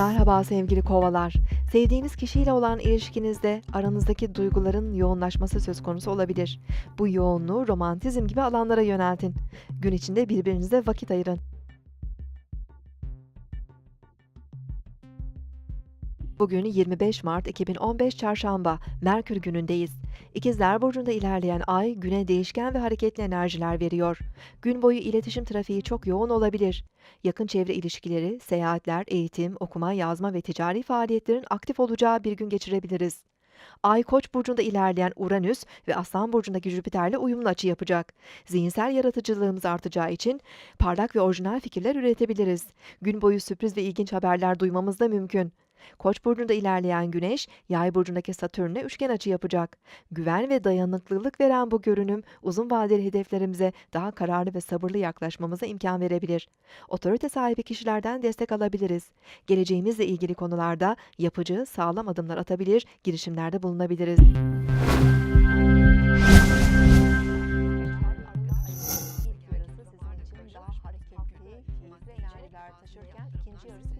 Merhaba sevgili kovalar. Sevdiğiniz kişiyle olan ilişkinizde aranızdaki duyguların yoğunlaşması söz konusu olabilir. Bu yoğunluğu romantizm gibi alanlara yöneltin. Gün içinde birbirinize vakit ayırın. Bugün 25 Mart 2015 Çarşamba, Merkür günündeyiz. İkizler Burcu'nda ilerleyen ay güne değişken ve hareketli enerjiler veriyor. Gün boyu iletişim trafiği çok yoğun olabilir. Yakın çevre ilişkileri, seyahatler, eğitim, okuma, yazma ve ticari faaliyetlerin aktif olacağı bir gün geçirebiliriz. Ay Koç burcunda ilerleyen Uranüs ve Aslan burcundaki Jüpiter'le uyumlu açı yapacak. Zihinsel yaratıcılığımız artacağı için parlak ve orijinal fikirler üretebiliriz. Gün boyu sürpriz ve ilginç haberler duymamız da mümkün. Koç burcunda ilerleyen Güneş, Yay burcundaki Satürn'e üçgen açı yapacak. Güven ve dayanıklılık veren bu görünüm uzun vadeli hedeflerimize daha kararlı ve sabırlı yaklaşmamıza imkan verebilir. Otorite sahibi kişilerden destek alabiliriz. Geleceğimizle ilgili konularda yapıcı, sağlam adımlar atabilir, girişimlerde bulunabiliriz. Taşırken ikinci yarısı